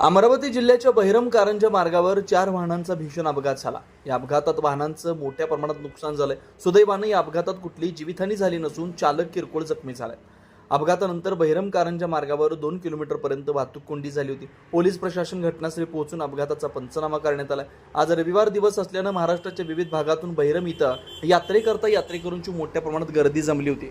अमरावती जिल्ह्याच्या बहिरम कारंजा मार्गावर चार वाहनांचा भीषण अपघात झाला. या अपघातात वाहनांचं मोठ्या प्रमाणात नुकसान झालंय. सुदैवानं या अपघातात कुठलीही जीवितहानी झाली नसून चालक किरकोळ जखमी झालाय. अपघातानंतर बहिरम कारंजा मार्गावर दोन किलोमीटरपर्यंत वाहतूक कोंडी झाली होती. पोलीस प्रशासन घटनास्थळी पोहोचून अपघाताचा पंचनामा करण्यात आला आज रविवार दिवस असल्यानं महाराष्ट्राच्या विविध भागातून बहिरम इथं यात्रेकरता यात्रेकरूंची मोठ्या प्रमाणात गर्दी जमली होती.